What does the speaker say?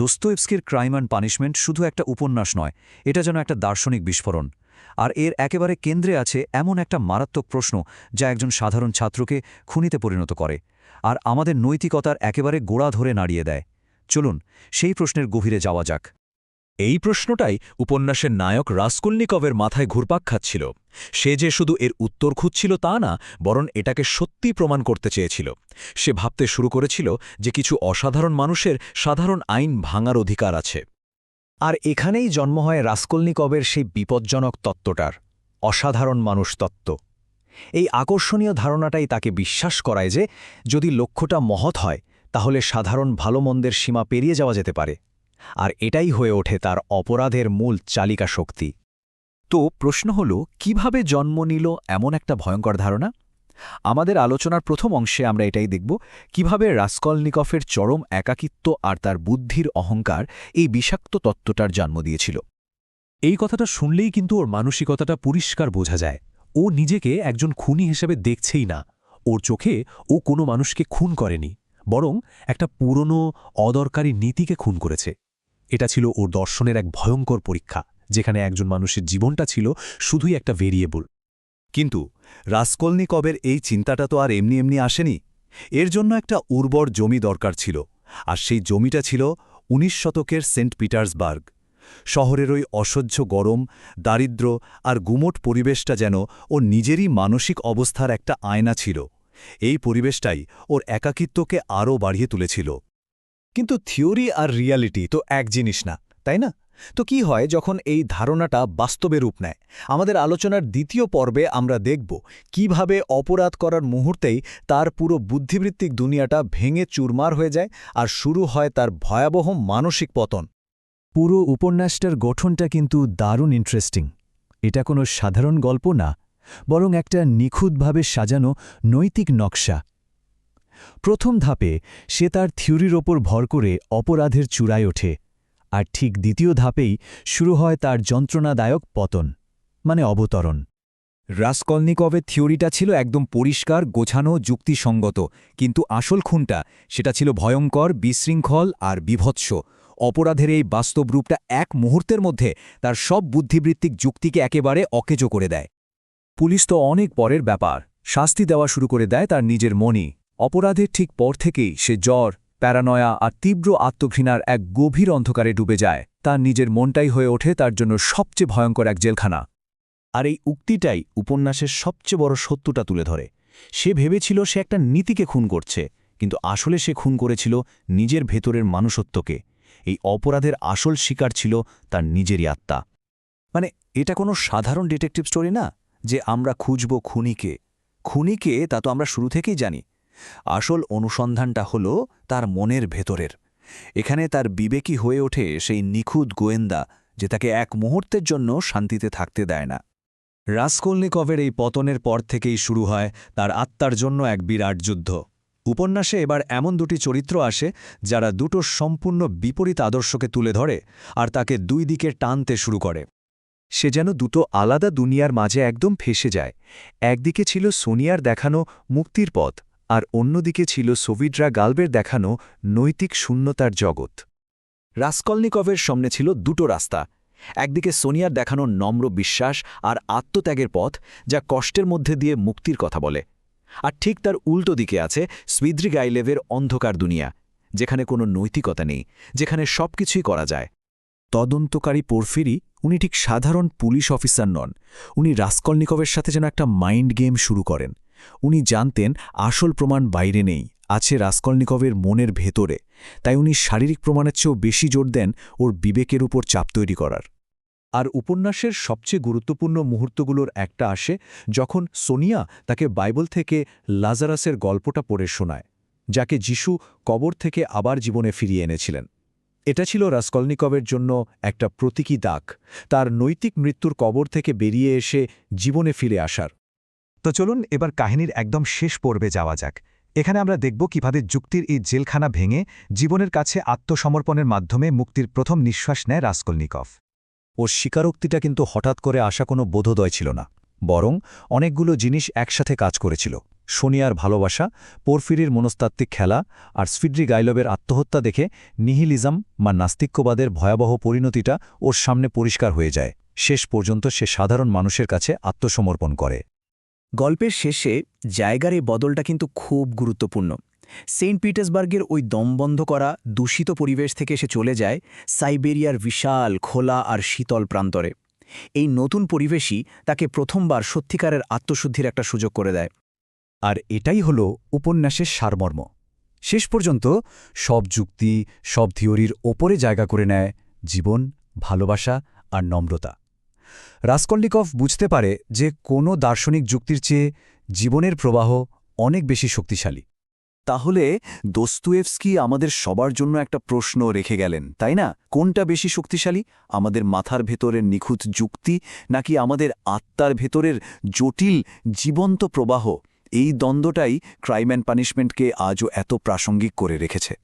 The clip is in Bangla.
দোস্তোয়েভস্কির ক্রাইম অ্যান্ড পানিশমেন্ট শুধু একটা উপন্যাস নয়, এটা যেন একটা দার্শনিক বিস্ফোরণ। আর এর একেবারে কেন্দ্রে আছে এমন একটা মারাত্মক প্রশ্ন যা একজন সাধারণ ছাত্রকে খুনিতে পরিণত করে, আর আমাদের নৈতিকতার একেবারে গোড়া ধরে নাড়িয়ে দেয়। চলুন, সেই প্রশ্নের গভীরে যাওয়া যাক। এই প্রশ্নটাই উপন্যাসের নায়ক রাস্কুলনিকভের মাথায় ঘুরপাক খাচ্ছিল। সে যে শুধু এর উত্তর খুঁজছিল তা না, বরং এটাকে সত্যি প্রমাণ করতে চেয়েছিল। সে ভাবতে শুরু করেছিল যে কিছু অসাধারণ মানুষের সাধারণ আইন ভাঙার অধিকার আছে। আর এখানেই জন্ম হয় রাস্কলনিকবের সেই বিপজ্জনক তত্ত্বটার, অসাধারণ মানুষ তত্ত্ব। এই আকর্ষণীয় ধারণাটাই তাকে বিশ্বাস করায় যে যদি লক্ষ্যটা মহৎ হয়, তাহলে সাধারণ ভালো মন্দের সীমা পেরিয়ে যাওয়া যেতে পারে। আর এটাই হয়ে ওঠে তার অপরাধের মূল চালিকা শক্তি। তো প্রশ্ন হল, কীভাবে জন্ম নিল এমন একটা ভয়ঙ্কর ধারণা? আমাদের আলোচনার প্রথম অংশে আমরা এটাই দেখব, কীভাবে রাস্কলনিকফের চরম একাকিত্ব আর তার বুদ্ধির অহংকার এই বিষাক্ত তত্ত্বটার জন্ম দিয়েছিল। এই কথাটা শুনলেই কিন্তু ওর মানসিকতাটা পরিষ্কার বোঝা যায়। ও নিজেকে একজন খুনি হিসেবে দেখছেই না। ওর চোখে ও কোনো মানুষকে খুন করেনি, বরং একটা পুরনো, অদরকারি নীতিকে খুন করেছে। এটা ছিল ওর দর্শনের এক ভয়ঙ্কর পরীক্ষা, যেখানে একজন মানুষের জীবনটা ছিল শুধুই একটা ভেরিয়েবল কিন্তু রাস্কলনিকবের এই চিন্তাটা তো আর এমনি এমনি আসেনি। এর জন্য একটা উর্বর জমি দরকার ছিল, আর সেই জমিটা ছিল উনিশ শতকের সেন্ট পিটার্সবার্গ। শহরের ওই অসহ্য গরম দারিদ্র্য আর গুমোট পরিবেশটা যেন ওর নিজেরই মানসিক অবস্থার একটা আয়না ছিল। এই পরিবেশটাই ওর একাকিত্বকে আরও বাড়িয়ে তুলেছিল। কিন্তু থিওরি আর রিয়ালিটি তো এক জিনিস না, তাই না? তো কি হয় যখন এই ধারণাটা বাস্তবে রূপ নেয়? আমাদের আলোচনার দ্বিতীয় পর্বে আমরা দেখব কীভাবে অপরাধ করার মুহূর্তেই তার পুরো বুদ্ধিবৃত্তিক দুনিয়াটা ভেঙে চুরমার হয়ে যায় আর শুরু হয় তার ভয়াবহ মানসিক পতন। পুরো উপন্যাসটার গঠনটা কিন্তু দারুণ ইন্টারেস্টিং এটা কোনো সাধারণ গল্প না, বরং একটা নিখুঁতভাবে সাজানো নৈতিক নকশা। প্রথম ধাপে সে তার থিওরির ওপর ভর করে অপরাধের চূড়ায় ওঠে, আর ঠিক দ্বিতীয় ধাপেই শুরু হয় তার যন্ত্রণাদায়ক পতন মানে অবতরণ। রাসকলনিকভের থিওরিটা ছিল একদম পরিষ্কার, গোছানো, যুক্তিসঙ্গত, কিন্তু আসল খুনটা সেটা ছিল ভয়ঙ্কর, বিশৃঙ্খল আর বিভৎস। অপরাধের এই বাস্তব রূপটা এক মুহূর্তের মধ্যে তার সব বুদ্ধিবৃত্তিক যুক্তিকে একেবারে অকেজো করে দেয়। পুলিশ তো অনেক পরের ব্যাপার, শাস্তি দেওয়া শুরু করে দেয় তার নিজের মনই। অপরাধের ঠিক পর থেকেই সে জ্বর, প্যারানয়া আর তীব্র আত্মঘৃণার এক গভীর অন্ধকারে ডুবে যায়। তার নিজের মনটাই হয়ে ওঠে তার জন্য সবচেয়ে ভয়ঙ্কর এক জেলখানা। আর এই উক্তিটাই উপন্যাসের সবচেয়ে বড় সত্যটা তুলে ধরে। সে ভেবেছিল সে একটা নীতিকে খুন করছে, কিন্তু আসলে সে খুন করেছিল নিজের ভেতরের মানুষত্বকে। এই অপরাধের আসল শিকার ছিল তার নিজেরই আত্মা। মানে এটা কোনো সাধারণ ডিটেকটিভ স্টোরি না? যে আমরা খুঁজব খুনিকে। খুনিকে তা তো আমরা শুরু থেকেই জানি। আসল অনুসন্ধানটা হল তার মনের ভেতরের। এখানে তার বিবেকী হয়ে ওঠে সেই নিখুঁত গোয়েন্দা যে তাকে এক মুহূর্তের জন্য শান্তিতে থাকতে দেয় না। রাসকোলনিকভের এই পতনের পর থেকেই শুরু হয় তার আত্মার জন্য এক বিরাট যুদ্ধ। উপন্যাসে এবার এমন দুটি চরিত্র আসে যারা দুটো সম্পূর্ণ বিপরীত আদর্শকে তুলে ধরে আর তাকে দুই দিকে টানতে শুরু করে। সে যেন দুটো আলাদা দুনিয়ার মাঝে একদম ফেসে যায়। একদিকে ছিল সোনিয়ার দেখানো মুক্তির পথ আর অন্যদিকে ছিল সোভিড্রা গালবের দেখানো নৈতিক শূন্যতার জগৎ। রাসকলনিকভের সামনে ছিল দুটো রাস্তা, একদিকে সোনিয়ার দেখানো নম্র বিশ্বাস আর আত্মত্যাগের পথ, যা কষ্টের মধ্যে দিয়ে মুক্তির কথা বলে। আর ঠিক তার উল্টো দিকে আছে সুইদ্রি গাইলেভের অন্ধকার দুনিয়া, যেখানে কোনো নৈতিকতা নেই, যেখানে সবকিছুই করা যায়। তদন্তকারী পোরফিরি উনি ঠিক সাধারণ পুলিশ অফিসার নন, উনি রাসকলনিকভের সাথে যেন একটা মাইন্ড গেম শুরু করেন। উনি জানতেন আসল প্রমাণ বাইরে নেই, আছে রাসকলনিকভের মনের ভেতরে, তাই উনি শারীরিক প্রমাণের চেয়েও বেশি জোর দেন ওর বিবেকের উপর চাপ তৈরি করার। আর উপন্যাসের সবচেয়ে গুরুত্বপূর্ণ মুহূর্তগুলোর একটা আসে যখন সোনিয়া তাকে বাইবল থেকে লাজারাসের গল্পটা পড়ে শোনায়, যাকে যিশু কবর থেকে আবার জীবনে ফিরিয়ে এনেছিলেন। এটা ছিল রাসকলনিকভের জন্য একটা প্রতীকী দাগ, তার নৈতিক মৃত্যুর কবর থেকে বেরিয়ে এসে জীবনে ফিরে আসার। তো চলুন এবার কাহিনীর একদম শেষ পর্বে যাওয়া যাক। এখানে আমরা দেখব কীভাবে যুক্তির এই জেলখানা ভেঙে জীবনের কাছে আত্মসমর্পণের মাধ্যমে মুক্তির প্রথম নিঃশ্বাস নেয় রাসকলনিকভ ওর স্বীকারোক্তিটা কিন্তু হঠাৎ করে আসা কোনো বোধোদয় ছিল না, বরং অনেকগুলো জিনিস একসাথে কাজ করেছিল, সোনিয়ার ভালোবাসা, পোরফিরির মনস্তাত্ত্বিক খেলা আর স্ফিড্রি গাইলবের আত্মহত্যা দেখে নিহিলিজম বা নাস্তিক্যবাদের ভয়াবহ পরিণতিটা ওর সামনে পরিষ্কার হয়ে যায়। শেষ পর্যন্ত সে সাধারণ মানুষের কাছে আত্মসমর্পণ করে। গল্পের শেষে জায়গার এই বদলটা কিন্তু খুব গুরুত্বপূর্ণ। সেন্ট পিটার্সবার্গের ওই দমবন্ধ করা, দূষিত পরিবেশ থেকে সে চলে যায় সাইবেরিয়ার বিশাল, খোলা আর শীতল প্রান্তরে। এই নতুন পরিবেশই তাকে প্রথমবার সত্যিকারের আত্মশুদ্ধির একটা সুযোগ করে দেয়। আর এটাই হল উপন্যাসের সারমর্ম। শেষ পর্যন্ত সব যুক্তি, সব থিওরির ওপরে জায়গা করে নেয় জীবন, ভালোবাসা আর নম্রতা। রাসকল্নিকভ বুঝতে পারে যে কোনো দার্শনিক যুক্তির চেয়ে জীবনের প্রবাহ অনেক বেশি শক্তিশালী। তাহলে দোস্তুয়েভস্কি আমাদের সবার জন্য একটা প্রশ্ন রেখে গেলেন, তাই না? কোনটা বেশি শক্তিশালী, আমাদের মাথার ভেতরের নিখুঁত যুক্তি নাকি আমাদের আত্মার ভেতরের জটিল জীবন্ত প্রবাহ? এই দ্বন্দ্বটাই ক্রাইম অ্যান্ড পানিশমেন্টকে আজও এত প্রাসঙ্গিক করে রেখেছে।